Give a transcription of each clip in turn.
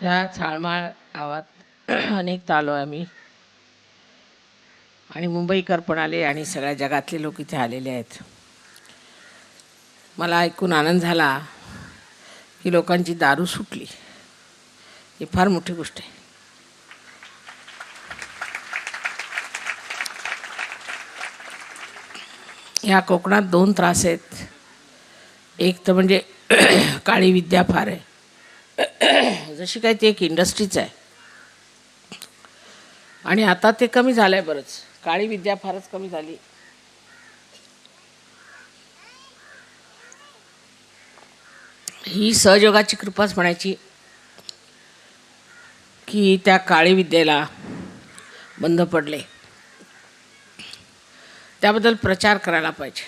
ह्या चाळमाळ गावात अनेकदा आलो आहे आम्ही. आणि मुंबईकर पण आले आणि सगळ्या जगातले लोक इथे आलेले आहेत. मला ऐकून आनंद झाला की लोकांची दारू सुटली. ही फार मोठी गोष्ट आहे. ह्या कोकणात दोन त्रास आहेत. एक तर म्हणजे काळी विद्या फार आहे. जशी काय ती एक इंडस्ट्रीच आहे. आणि आता ते कमी झालं आहे बरंच. काळी विद्या फारच कमी झाली. ही सहयोगाची कृपाच म्हणायची की त्या काळी विद्येला बंद पडले. त्याबद्दल प्रचार करायला पाहिजे.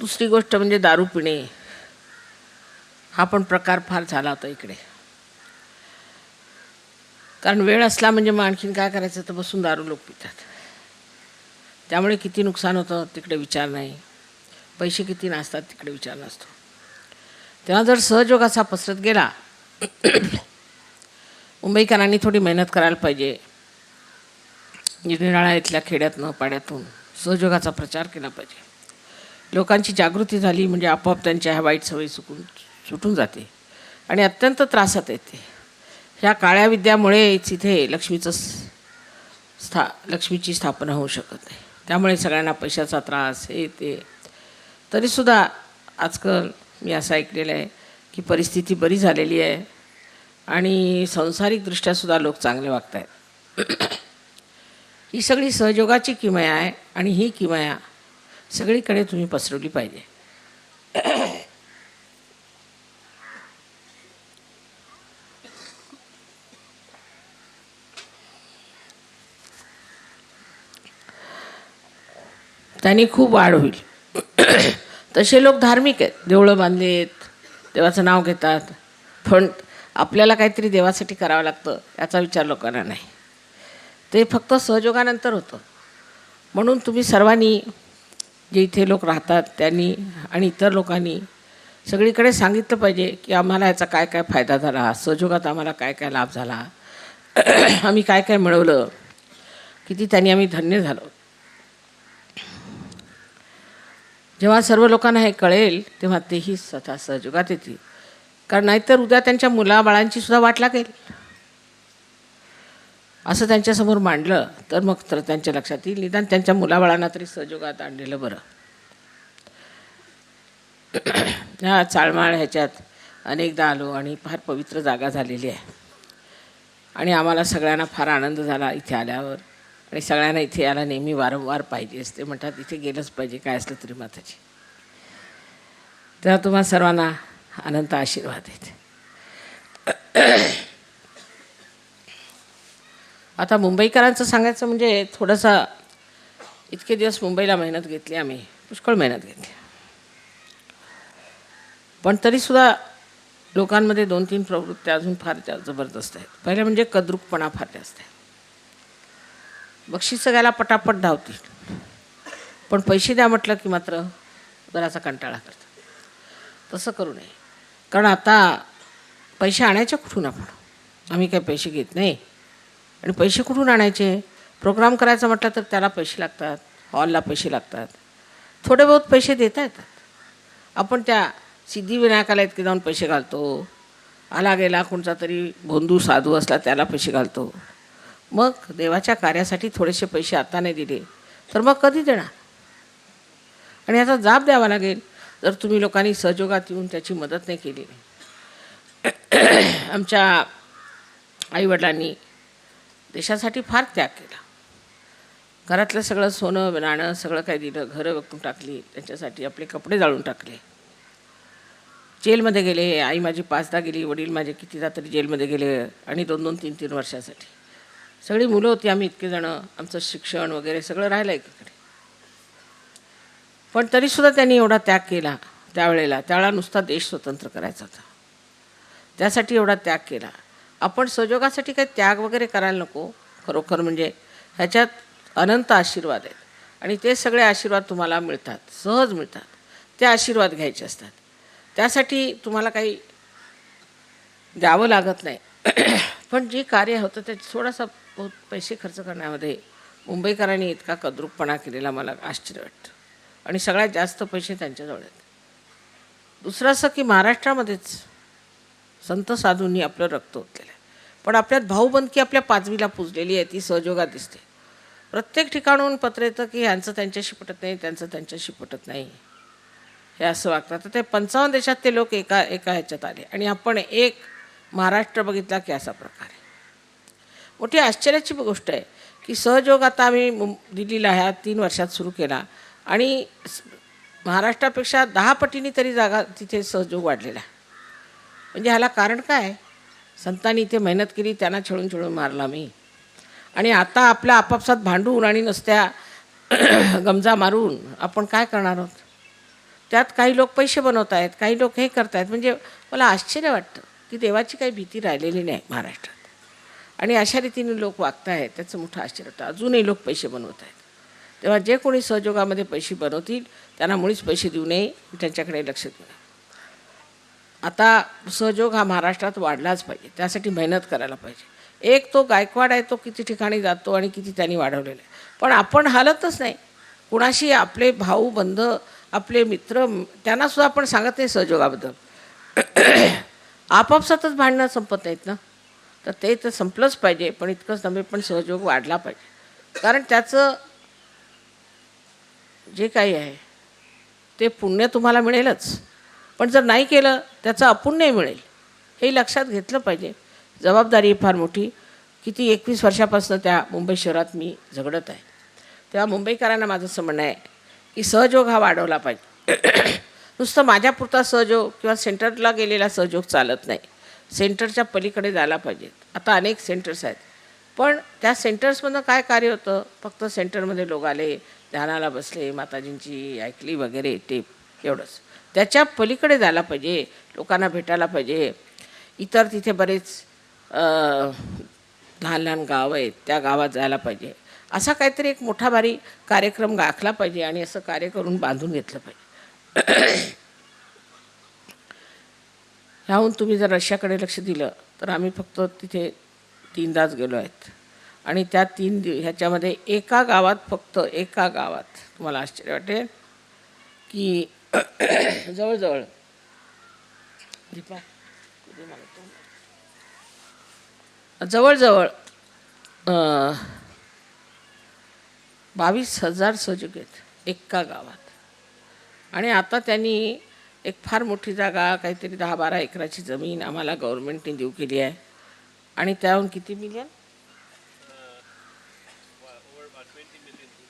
दुसरी गोष्ट म्हणजे दारू पिणे. हा पण प्रकार फार झाला होता इकडे. कारण वेळ असला म्हणजे मग आणखीन काय करायचं तर बसून दारू लोक पितात. त्यामुळे किती नुकसान होतं तिकडे विचार नाही. पैसे किती नसतात तिकडे विचार नसतो. तेव्हा जर सहयोग असा पसरत गेला मुंबईकरांनी थोडी मेहनत करायला पाहिजे. निरनिराळ्या इथल्या खेड्यातनं पाड्यातून सहयोगाचा प्रचार केला पाहिजे. लोकांची जागृती झाली म्हणजे आपोआप त्यांच्या ह्या वाईट सवयी सुकून सुटून जाते आणि अत्यंत त्रासात येते. ह्या काळ्या विद्यामुळेच इथे लक्ष्मीचं स्था लक्ष्मीची स्थापना होऊ शकत नाही. त्यामुळे सगळ्यांना पैशाचा त्रास हे ते. तरीसुद्धा आजकाल मी असं ऐकलेलं आहे की परिस्थिती बरी झालेली आहे आणि संसारिकदृष्ट्यासुद्धा लोक चांगले वागत आहेत ही सगळी सहयोगाची किमया आहे आणि ही किमया सगळीकडे तुम्ही पसरवली पाहिजे. त्यांनी खूप वाढ होईल. तसे लोक धार्मिक आहेत. देवळं बांधलेत देवाचं नाव घेतात. पण आपल्याला काहीतरी देवासाठी करावं लागतं याचा विचार लोकांना नाही. ते फक्त सहयोगानंतर होतं. म्हणून तुम्ही सर्वांनी जे इथे लोक राहतात त्यांनी आणि इतर लोकांनी सगळीकडे सांगितलं पाहिजे की आम्हाला याचा काय काय फायदा झाला सहयोगात आम्हाला काय काय लाभ झाला. आम्ही काय काय मिळवलं किती त्यांनी आम्ही धन्य झालो. जेव्हा सर्व लोकांना हे कळेल तेव्हा तेही स्वतः सहयोगात येतील. कारण नाहीतर उद्या त्यांच्या मुलाबाळांची सुद्धा वाट लागेल. असं त्यांच्यासमोर मांडलं तर मग तर त्यांच्या लक्षात येईल. निदान त्यांच्या मुलाबाळांना तरी सहयोगात आणलेलं बरं. ह्या चाळमाळ ह्याच्यात अनेकदा आलो आणि फार पवित्र जागा झालेली आहे. आणि आम्हाला सगळ्यांना फार आनंद झाला इथे आल्यावर. आणि सगळ्यांना इथे यायला नेहमी वारंवार पाहिजे असते. म्हणतात इथे गेलंच पाहिजे काय असलं तरी माताजी. तेव्हा तुम्हा सर्वांना अनंत आशीर्वाद आहेत. आता मुंबईकरांचं सांगायचं म्हणजे थोडंसं इतके दिवस मुंबईला मेहनत घेतली आम्ही पुष्कळ मेहनत घेतली. पण तरीसुद्धा लोकांमध्ये दोन तीन प्रवृत्त्या अजून फार त्या जबरदस्त आहेत. पहिलं म्हणजे कद्रुकपणा फार जास्त आहे. बक्षीस सगळ्याला पटापट धावतील. पण पैसे द्या म्हटलं की मात्र जरासा कंटाळा करतात. तसं करू नये. कारण आता पैसे आणायचे कुठून आपण? आम्ही काही पैसे घेत नाही. आणि पैसे कुठून आणायचे? प्रोग्राम करायचा म्हटलं तर त्याला पैसे लागतात हॉलला पैसे लागतात. थोडे बहुत पैसे देता येतात. आपण त्या सिद्धिविनायकाला इतके जाऊन पैसे घालतो. आला गेला कोणता तरी भोंदू साधू असला त्याला पैसे घालतो. मग देवाच्या कार्यासाठी थोडेसे पैसे आता नाही दिले तर मग कधी देणार? आणि याचा जाब द्यावा लागेल जर तुम्ही लोकांनी सहयोगात येऊन त्याची मदत नाही केली. आमच्या आईवडिलांनी देशासाठी फार त्याग केला. घरातलं सगळं सोनं नाणं सगळं काही दिलं घरं विकून टाकली त्यांच्यासाठी आपले कपडे जाळून टाकले. जेलमध्ये गेले आई माझी पाचदा गेली वडील माझे कितीदा तरी जेलमध्ये गेले आणि दोन दोन तीन तीन वर्षासाठी. सगळी मुलं होती आम्ही इतके जणं आमचं शिक्षण वगैरे सगळं राहिलं एकीकडे. पण तरीसुद्धा त्यांनी एवढा त्याग केला त्यावेळेला. त्यावेळेला नुसता देश स्वतंत्र करायचा होता. त्यासाठी एवढा त्याग केला. आपण सहयोगासाठी काही त्याग वगैरे करायला नको. खरोखर म्हणजे ह्याच्यात अनंत आशीर्वाद आहेत. आणि ते सगळे आशीर्वाद तुम्हाला मिळतात. सहज मिळतात. ते आशीर्वाद घ्यायचे असतात. त्यासाठी तुम्हाला काही द्यावं लागत नाही. पण जे कार्य होतं ते थोडासा बहुत पैसे खर्च करण्यामध्ये मुंबईकरांनी इतका कद्रूपपणा केलेला मला आश्चर्य वाटतं. आणि सगळ्यात जास्त पैसे त्यांच्याजवळ आहेत. दुसरं असं की महाराष्ट्रामध्येच संत साधूंनी आपलं रक्त ओतलेलं आहे. पण आपल्यात भाऊबंदकी आपल्या पाचवीला पुजलेली आहे ती सहयोगात दिसते. प्रत्येक ठिकाणून पत्र येतं की ह्यांचं त्यांच्याशी पटत नाही त्यांचं त्यांच्याशी पटत नाही. हे असं वागतात. तर ते पंचावन्न देशात ते लोक एका एका ह्याच्यात आले. आणि आपण एक महाराष्ट्र बघितला की असा प्रकार आहे. मोठी आश्चर्याची गोष्ट आहे की सहयोग आता आम्ही मुं दिल्लीला ह्या तीन वर्षात सुरू केला आणि महाराष्ट्रापेक्षा दहा पटीने तरी जागा तिथे सहयोग वाढलेला आहे. म्हणजे ह्याला कारण काय संतांनी इथे मेहनत केली त्यांना छळून छळून मारला मी. आणि आता आपल्या आपापसात भांडून आणि नसत्या गमजा मारून आपण काय करणार आहोत? त्यात काही लोक पैसे बनवत आहेत काही लोक हे करत आहेत म्हणजे मला आश्चर्य वाटतं. की देवाची काही भीती राहिलेली नाही महाराष्ट्रात. आणि अशा रीतीने लोक वागत आहेत त्याचं मोठं आश्चर्य होतं अजूनही लोक पैसे बनवत आहेत तेव्हा जे कोणी सहयोगामध्ये पैसे बनवतील त्यांना मुळीच पैसे देऊ नये त्यांच्याकडे लक्ष देऊ आता सहयोग हा महाराष्ट्रात वाढलाच पाहिजे. त्यासाठी मेहनत करायला पाहिजे. एक तो गायकवाड आहे तो किती ठिकाणी जातो आणि किती त्यांनी वाढवलेला आहे. पण आपण हालतच नाही. कुणाशी आपले भाऊ बंध आपले मित्र त्यांनासुद्धा आपण सांगत नाही सहयोगाबद्दल. आपापसातच भांडणं संपत नाहीत ना? तर ते तर संपलंच पाहिजे पण इतकंच नव्हे पण सहयोग वाढला पाहिजे. कारण त्याचं जे काही आहे ते पुण्य तुम्हाला मिळेलच. पण जर नाही केलं त्याचं अपुण्य मिळेल. हे लक्षात घेतलं पाहिजे. जबाबदारी फार मोठी किती एकवीस वर्षापासून त्या मुंबई शहरात मी झगडत आहे. तेव्हा मुंबईकरांना माझं असं म्हणणं आहे की सहयोग हा वाढवला पाहिजे. नुसतं माझ्यापुरता सहयोग किंवा सेंटरला गेलेला सहयोग चालत नाही. सेंटरच्या पलीकडे जायला पाहिजे आता अनेक सेंटर्स आहेत. पण त्या सेंटर्समधनं काय कार्य होतं? फक्त सेंटरमध्ये लोक आले ध्यानाला बसले माताजींची ऐकली वगैरे टेप एवढंच. त्याच्या पलीकडे जायला पाहिजे लोकांना भेटायला पाहिजे. इतर तिथे बरेच लहान लहान गाव आहेत त्या गावात जायला पाहिजे. असा काहीतरी एक मोठा भारी कार्यक्रम गाखला पाहिजे आणि असं कार्य करून बांधून घेतलं पाहिजे. ह्याहून तुम्ही जर रशियाकडे लक्ष दिलं तर आम्ही फक्त तिथे तीनदाच गेलो आहेत. आणि त्या तीन दिव ह्याच्यामध्ये एका गावात फक्त एका गावात तुम्हाला आश्चर्य वाटेल की जवळजवळ दीपा कुठे जवळजवळ बावीस हजार सजूक आहेत एका गावात. आणि आता त्यांनी एक फार मोठी जागा काहीतरी दहा बारा एकराची जमीन आम्हाला गव्हर्मेंटने देऊ केली आहे. आणि त्याहून किती मिलियन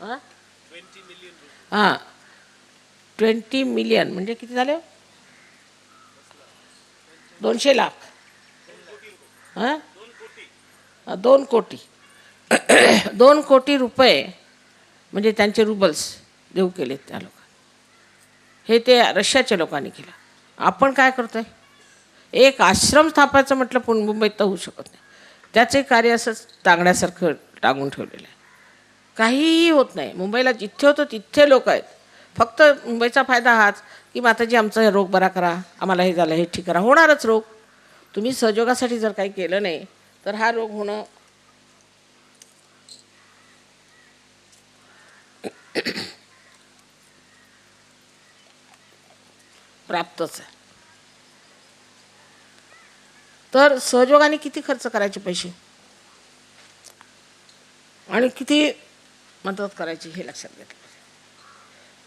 हां? हां. ट्वेंटी मिलियन म्हणजे किती झाले? दोनशे लाख. हां? दोन कोटी. दोन कोटी रुपये म्हणजे त्यांचे रुबल्स देऊ केलेत त्या लोकांनी. हे ते रशियाच्या लोकांनी केलं. आपण काय करतो आहे एक आश्रम स्थापायचं म्हटलं पण मुंबईत तर होऊ शकत नाही. त्याचे कार्य असंच टांगण्यासारखं टांगून ठेवलेलं आहे. काहीही होत नाही. मुंबईला जिथे होतं तिथे लोक आहेत. फक्त मुंबईचा फायदा हाच की माताजी आमचा हे रोग बरा करा. आम्हाला हे झालं हे ठीक करा. होणारच रोग. तुम्ही सहयोगासाठी जर काही केलं नाही तर हा रोग होणं प्राप्तच आहे. तर सहयोगाने किती खर्च करायचे पैसे? आणि किती मदत करायची हे लक्षात घेतलं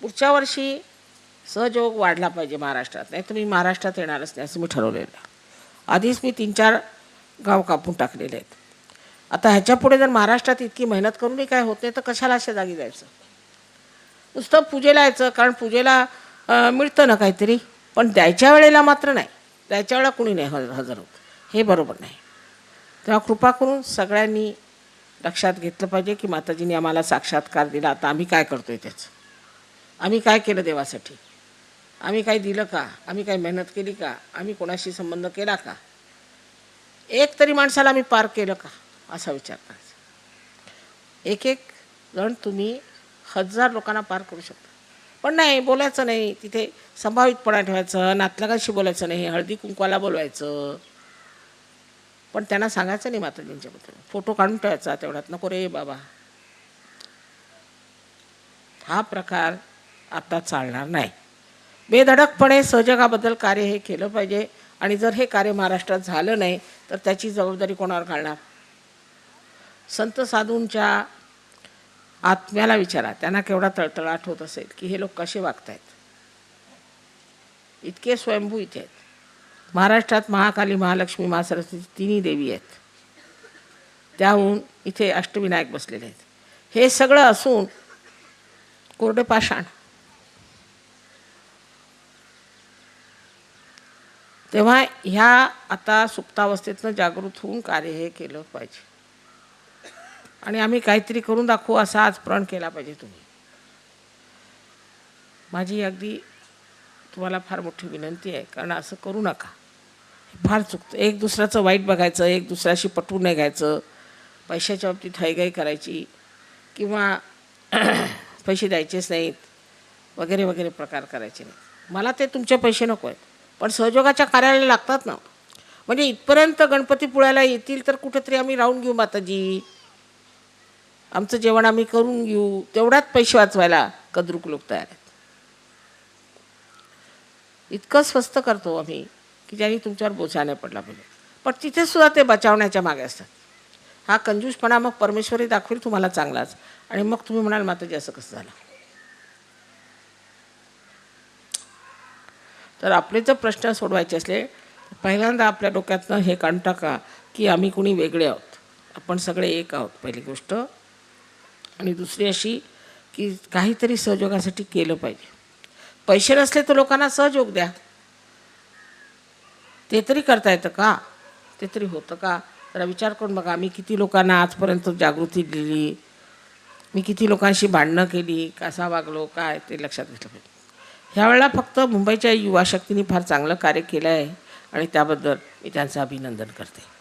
पुढच्या वर्षी सहयोग वाढला पाहिजे महाराष्ट्रात. नाही तर मी महाराष्ट्रात येणारच नाही असं मी ठरवलेलं आधीच मी तीन चार गाव कापून टाकलेले आहेत. आता ह्याच्या पुढे जर महाराष्ट्रात इतकी मेहनत करूनही काय होत नाही तर कशाला अशा जागी जायचं? नुसतं पूजेला यायचं कारण पूजेला मिळतं ना काहीतरी? पण द्यायच्या वेळेला मात्र नाही. द्यायच्या वेळेला कुणी नाही हजर हजर होत. हे बरोबर नाही. तेव्हा कृपा करून सगळ्यांनी लक्षात घेतलं पाहिजे की माताजींनी आम्हाला साक्षात्कार दिला. आता आम्ही काय करतो आहे त्याचं? आम्ही काय केलं देवासाठी? आम्ही काय दिलं का? आम्ही काय मेहनत केली का? आम्ही कोणाशी संबंध केला का? एक तरी माणसाला आम्ही पार केलं का? असा विचार करायचा. एक एक जण तुम्ही हजार लोकांना पार करू शकता. पण नाही बोलायचं नाही. तिथे संभावितपणा ठेवायचं नातलगाशी बोलायचं नाही हळदी कुंकवाला बोलवायचं. पण त्यांना सांगायचं नाही माताजींच्याबद्दल फोटो काढून ठेवायचा तेवढ्यात. नको रे बाबा. हा प्रकार आता चालणार नाही. बेधडकपणे सहजगाबद्दल कार्य हे केलं पाहिजे आणि जर हे कार्य महाराष्ट्रात झालं नाही तर त्याची जबाबदारी कोणावर घालणार? संत साधूंच्या आत्म्याला विचारा. त्यांना केवढा तळतळाट होत असेल की हे लोक कसे वागतायत? इतके स्वयंभू इथे आहेत. महाराष्ट्रात महाकाली महालक्ष्मी महासरस्वती तिन्ही देवी आहेत. त्याहून इथे अष्टविनायक बसलेले आहेत. हे सगळं असून कोरडे पाषाण. तेव्हा ह्या आता सुप्तावस्थेतनं जागृत होऊन कार्य हे केलं पाहिजे. आणि आम्ही काहीतरी करून दाखवू असा आज प्रण केला पाहिजे तुम्ही. माझी अगदी तुम्हाला फार मोठी विनंती आहे कारण असं करू नका. फार चुकतं. एक दुसऱ्याचं वाईट बघायचं एक दुसऱ्याशी पटवून नाही घ्यायचं पैशाच्या बाबतीत हयगय करायची किंवा पैसे द्यायचेच नाहीत वगैरे वगैरे प्रकार करायचे नाही मला ते तुमचे पैसे नको आहेत. पण सहयोगाच्या कार्याला लागतात ना. म्हणजे इथपर्यंत गणपतीपुळ्याला येतील तर कुठेतरी आम्ही राहून घेऊ माताजी. आमचं जेवण आम्ही करून घेऊ. तेवढ्यात पैसे वाचवायला कद्रुक लोक तयार आहेत. इतकं स्वस्त करतो आम्ही की ज्यांनी तुमच्यावर बोचा नाही पडला पाहिजे. पण तिथे सुद्धा ते बचावण्याच्या मागे असतात. हा कंजूसपणा मग परमेश्वरी दाखवेल तुम्हाला चांगलाच. आणि मग तुम्ही म्हणाल माताजी असं कसं झालं? तर आपले जर प्रश्न सोडवायचे असले पहिल्यांदा आपल्या डोक्यातनं हे काढून टाका की आम्ही कुणी वेगळे आहोत. आपण सगळे एक आहोत पहिली गोष्ट. आणि दुसरी अशी की काहीतरी सहयोगासाठी केलं पाहिजे. पैसे नसले तर लोकांना सहयोग द्या. ते तरी करता येतं का? ते तरी होतं का? जरा विचार करून बघा मी किती लोकांना आजपर्यंत जागृती दिली? मी किती लोकांशी भांडणं केली? कसा वागलो? काय? ते लक्षात घेतलं पाहिजे. ह्यावेळेला फक्त मुंबईच्या युवा शक्तीने फार चांगलं कार्य केलं आहे आणि त्याबद्दल मी त्यांचं अभिनंदन करते.